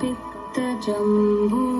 पित्तजम्बू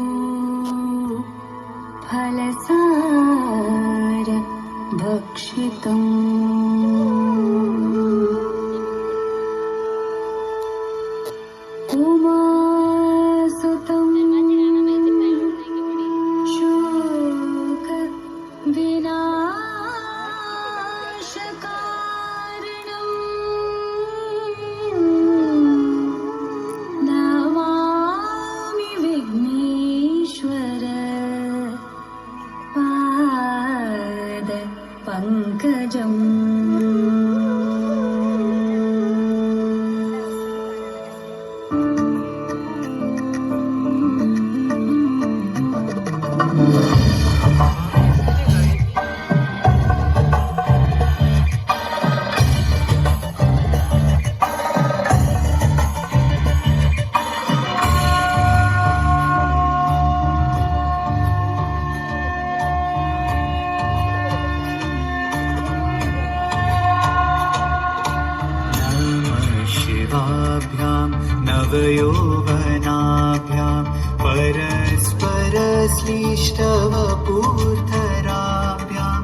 नवयौवनाभ्यां परस्परश्लिष्टवपूर्धराभ्यां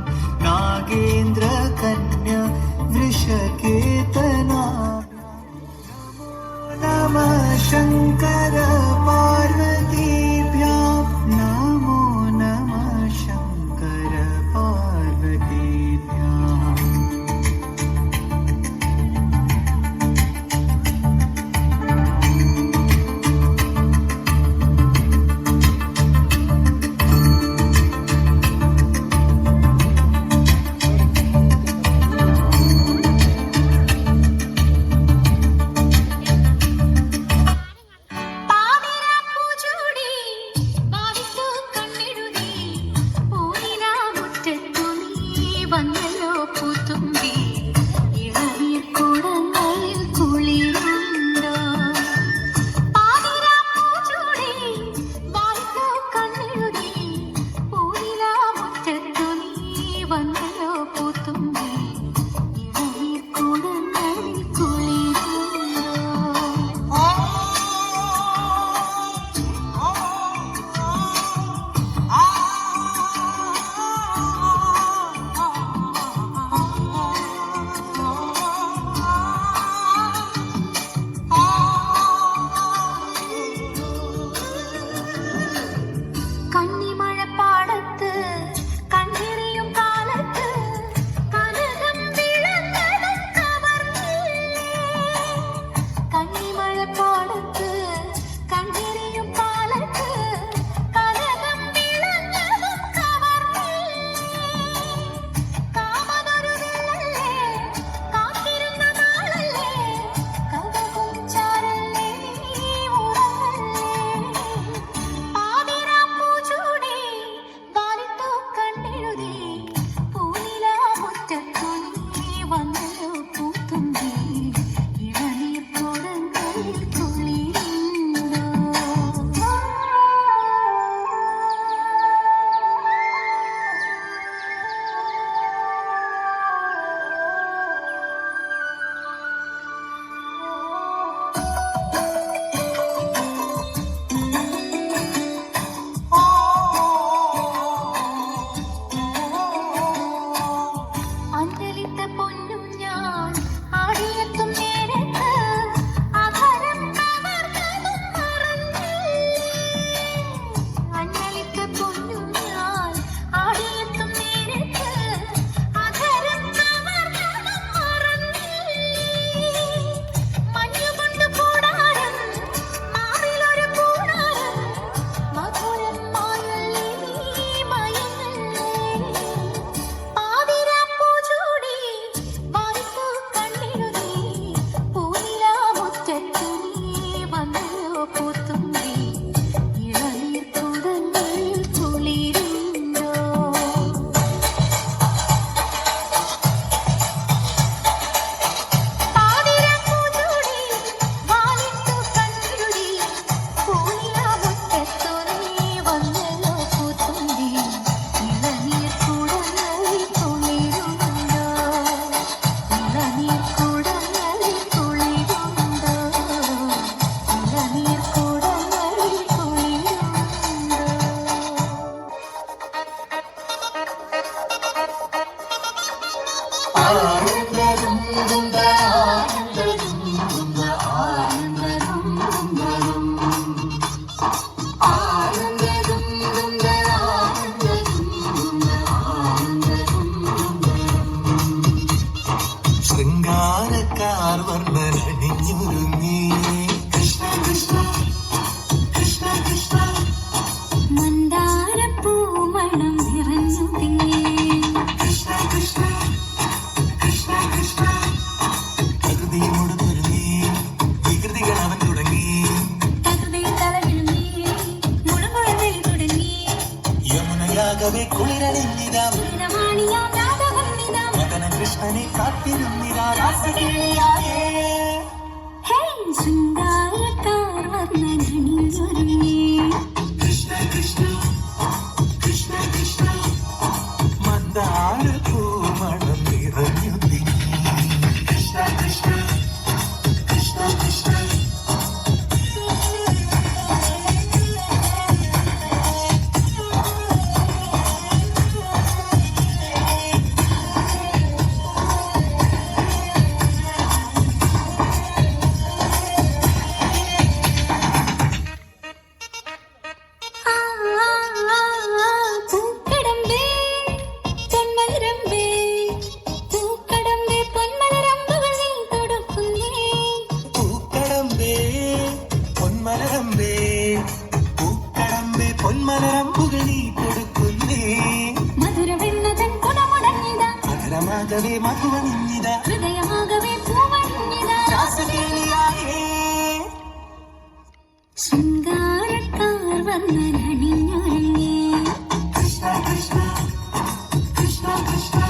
नागेन्द्रकन्या वृषकेतना। नमः शङ्कर। ഹൃദയമാകവേ മധുവണിഞ്ഞിത ഹൃദയമാകവേ പൂവണിഞ്ഞിത രാസകേളിയായേ ശൃംഗാരക്കാർ വന്നണിഞ്ഞൊരുങ്ങി കൃഷ്ണ കൃഷ്ണ കൃഷ്ണ കൃഷ്ണ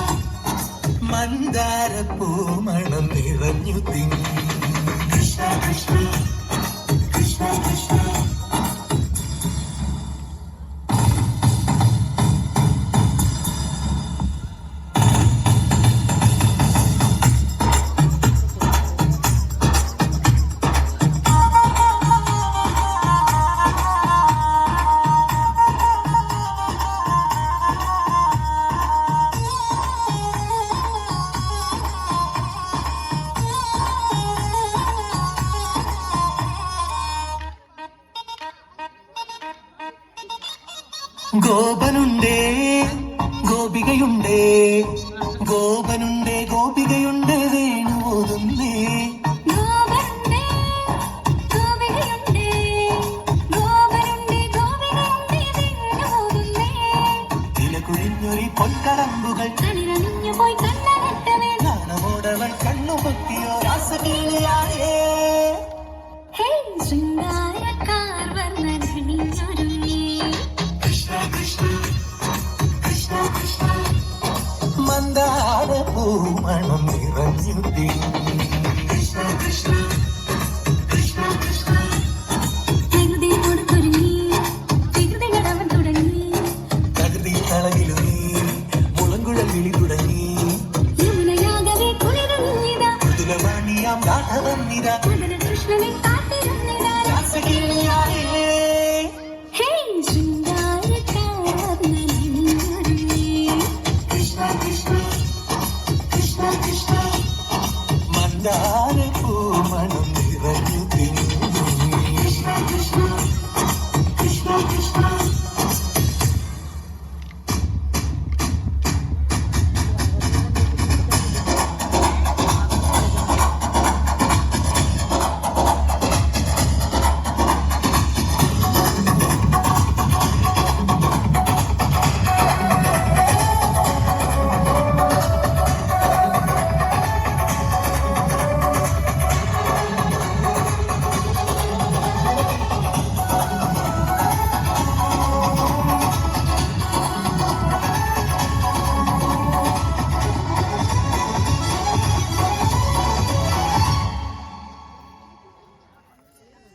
മന്ദാരപ്പൂ മണം നിറഞ്ഞു തിങ്ങി ഗോപികയുണ്ട്. ഗോപനുണ്ട് ഗോപികയുണ്ട് വേണു ഓതുന്നേ പൊൻകടമ്പുകൾ നാണമോടവൾ കണ്ണുപൊത്തി. you be?